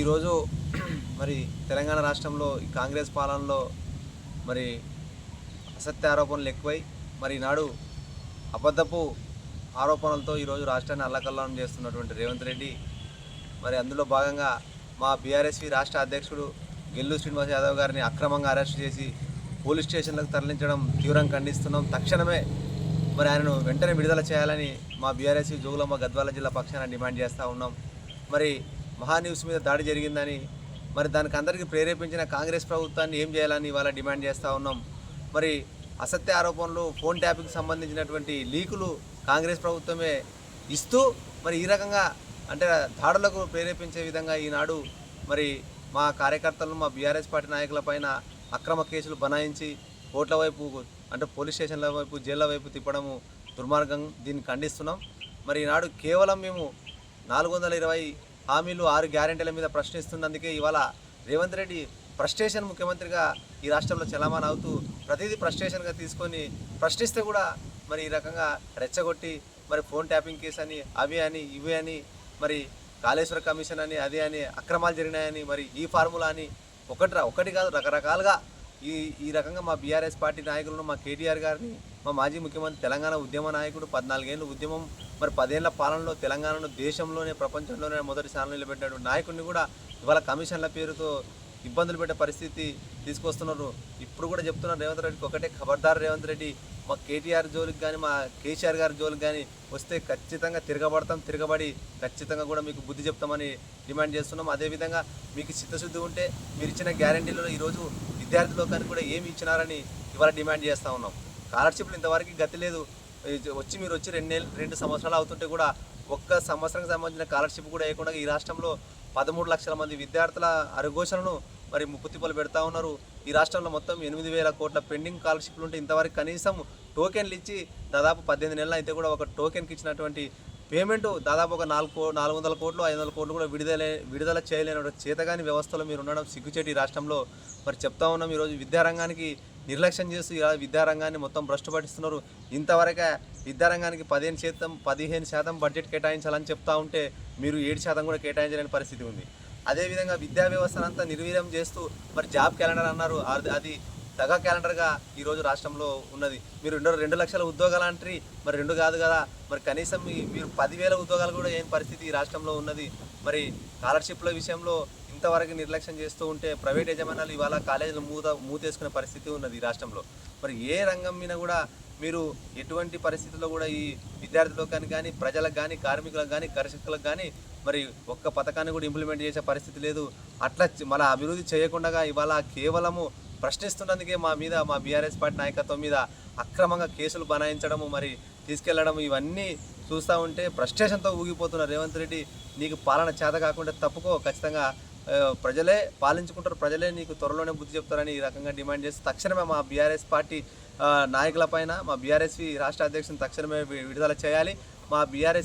ఈరోజు మరి తెలంగాణ రాష్ట్రంలో ఈ కాంగ్రెస్ పాలనలో మరి అసత్య ఆరోపణలు ఎక్కువై మరి నాడు అబద్ధపు ఆరోపణలతో ఈరోజు రాష్ట్రాన్ని అల్లకల్లం చేస్తున్నటువంటి రేవంత్ రెడ్డి మరి అందులో భాగంగా మా బీఆర్ఎస్వి రాష్ట్ర అధ్యక్షుడు గెల్లు శ్రీనివాస్ యాదవ్ గారిని అక్రమంగా అరెస్ట్ చేసి పోలీస్ స్టేషన్లకు తరలించడం తీవ్రంగా ఖండిస్తున్నాం. తక్షణమే మరి ఆయనను వెంటనే విడుదల చేయాలని మా బీఆర్ఎస్వి జోగులమ్మ గద్వాల జిల్లా పక్షాన డిమాండ్ చేస్తూ ఉన్నాం. మరి మహాన్యూస్ మీద దాడి జరిగిందని మరి దానికి అందరికీ ప్రేరేపించిన కాంగ్రెస్ ప్రభుత్వాన్ని ఏం చేయాలని ఇవాళ డిమాండ్ చేస్తూ ఉన్నాం. మరి అసత్య ఆరోపణలు ఫోన్ ట్యాపింగ్కి సంబంధించినటువంటి లీకులు కాంగ్రెస్ ప్రభుత్వమే ఇస్తూ మరి ఈ రకంగా అంటే దాడులకు ప్రేరేపించే విధంగా ఈనాడు మరి మా కార్యకర్తలను మా బీఆర్ఎస్ పార్టీ నాయకుల పైన అక్రమ కేసులు బనాయించి కోట్ల వైపు అంటే పోలీస్ స్టేషన్ల వైపు జైళ్ళ వైపు తిప్పడము దుర్మార్గం దీన్ని ఖండిస్తున్నాం. మరి ఈనాడు కేవలం మేము నాలుగు వందల ఇరవై హామీలు ఆరు గ్యారెంటీల మీద ప్రశ్నిస్తున్నందుకే ఇవాళ రేవంత్ రెడ్డి ఫ్రస్ట్రేషన్ ముఖ్యమంత్రిగా ఈ రాష్ట్రంలో చలామణి అవుతూ ప్రతిదీ ఫ్రస్ట్రేషన్గా తీసుకొని ప్రశ్నిస్తే కూడా మరి ఈ రకంగా రెచ్చగొట్టి మరి ఫోన్ ట్యాపింగ్ కేసు అని అవి అని ఇవి అని మరి కాళేశ్వర కమిషన్ అని అది అని అక్రమాలు జరిగినాయని మరి ఈ ఫార్ములా అని ఒకటి ఒకటి కాదు రకరకాలుగా ఈ ఈ రకంగా మా బీఆర్ఎస్ పార్టీ నాయకులను మా కేటీఆర్ గారిని మా మాజీ ముఖ్యమంత్రి తెలంగాణ ఉద్యమ నాయకుడు పద్నాలుగేళ్ళు ఉద్యమం మరి పదేళ్ళ పాలనలో తెలంగాణను దేశంలోనే ప్రపంచంలోనే మొదటి స్థానంలో నిలబెట్టినటువంటి నాయకుడిని కూడా ఇవాళ కమిషన్ల పేరుతో ఇబ్బందులు పెట్టే పరిస్థితి తీసుకొస్తున్నారు. ఇప్పుడు కూడా చెప్తున్నారు రేవంత్ రెడ్డికి ఒకటే ఖబర్దార్ రేవంత్ రెడ్డి మా కేటీఆర్ జోలికి కానీ మా కేసీఆర్ గారి జోలికి కానీ వస్తే ఖచ్చితంగా తిరగబడతాం తిరగబడి ఖచ్చితంగా కూడా మీకు బుద్ధి చెప్తామని డిమాండ్ చేస్తున్నాం. అదేవిధంగా మీకు చిత్తశుద్ధి ఉంటే మీరు ఇచ్చిన గ్యారంటీలలో ఈరోజు విద్యార్థి లోకానికి కూడా ఏమి ఇచ్చినారని ఇవాళ డిమాండ్ చేస్తూ ఉన్నాం. స్కాలర్షిప్లు ఇంతవరకు గతి లేదు. వచ్చి మీరు వచ్చి రెండు నెలలు రెండు సంవత్సరాలు అవుతుంటే కూడా ఒక్క సంవత్సరానికి సంబంధించిన స్కాలర్షిప్ కూడా వేయకుండా ఈ రాష్ట్రంలో పదమూడు లక్షల మంది విద్యార్థుల అరుఘోషలను మరి ముప్పుతిప్పలు పెడతా ఉన్నారు. ఈ రాష్ట్రంలో మొత్తం ఎనిమిది వేల కోట్ల పెండింగ్ స్కాలర్షిప్లు ఉంటే ఇంతవరకు కనీసం టోకెన్లు ఇచ్చి దాదాపు పద్దెనిమిది నెలలు అయితే కూడా ఒక టోకెన్కి ఇచ్చినటువంటి పేమెంట్ దాదాపు ఒక నాలుగు కో నాలుగు వందల కోట్లు ఐదు వందల కోట్లు కూడా విడుదల విడుదల చేయలేని చేతగాని వ్యవస్థలో మీరు ఉండడం సిగ్గుచేటి రాష్ట్రంలో. మరి చెప్తా ఉన్నాం ఈరోజు విద్యారంగానికి నిర్లక్ష్యం చేస్తూ ఇలా విద్యారంగాన్ని మొత్తం భ్రష్టు పట్టిస్తున్నారు ఇంతవరకే విద్యారంగానికి పదిహేను శాతం పదిహేను శాతం బడ్జెట్ కేటాయించాలని చెప్తా ఉంటే మీరు ఏడు శాతం కూడా కేటాయించలేని పరిస్థితి ఉంది. అదేవిధంగా విద్యా వ్యవస్థను అంతా నిర్వీర్యం చేస్తూ మరి జాబ్ క్యాలెండర్ అన్నారు. అది అది క్యాలెండర్గా ఈరోజు రాష్ట్రంలో ఉన్నది. మీరు రెండు రెండు లక్షల ఉద్యోగాలు అంటే మరి రెండు కాదు కదా. మరి కనీసం మీరు పదివేల ఉద్యోగాలు కూడా ఏం పరిస్థితి ఈ రాష్ట్రంలో ఉన్నది. మరి స్కాలర్షిప్ల విషయంలో ఇంతవరకు నిర్లక్ష్యం చేస్తూ ఉంటే ప్రైవేట్ యజమానులు ఇవాళ కాలేజీలు మూత మూతేసుకునే పరిస్థితి ఉన్నది ఈ రాష్ట్రంలో. మరి ఏ రంగం మీద కూడా మీరు ఎటువంటి పరిస్థితుల్లో కూడా ఈ విద్యార్థులకు కానీ కానీ ప్రజలకు కానీ కార్మికులకు కానీ కర్షకులకు కానీ మరి ఒక్క పథకాన్ని కూడా ఇంప్లిమెంట్ చేసే పరిస్థితి లేదు. అట్లా మన అభివృద్ధి చేయకుండా ఇవాళ కేవలము ప్రశ్నిస్తున్నందుకే మా మీద మా బీఆర్ఎస్ పార్టీ నాయకత్వం మీద అక్రమంగా కేసులు బనాయించడము మరి తీసుకెళ్ళడం ఇవన్నీ చూస్తూ ఉంటే ఫ్రస్ట్రేషన్తో ఊగిపోతున్న రేవంత్ రెడ్డి నీకు పాలన చేత కాకుండా తప్పుకో ఖచ్చితంగా ప్రజలే పాలించుకుంటారు. ప్రజలే నీకు త్వరలోనే బుద్ధి చెప్తారని ఈ రకంగా డిమాండ్ చేసి తక్షణమే మా బీఆర్ఎస్ పార్టీ నాయకుల నాయకులపైన మా బీఆర్ఎస్వి రాష్ట్ర అధ్యక్షుని తక్షణమే విడుదల చేయాలి. మా బీఆర్ఎస్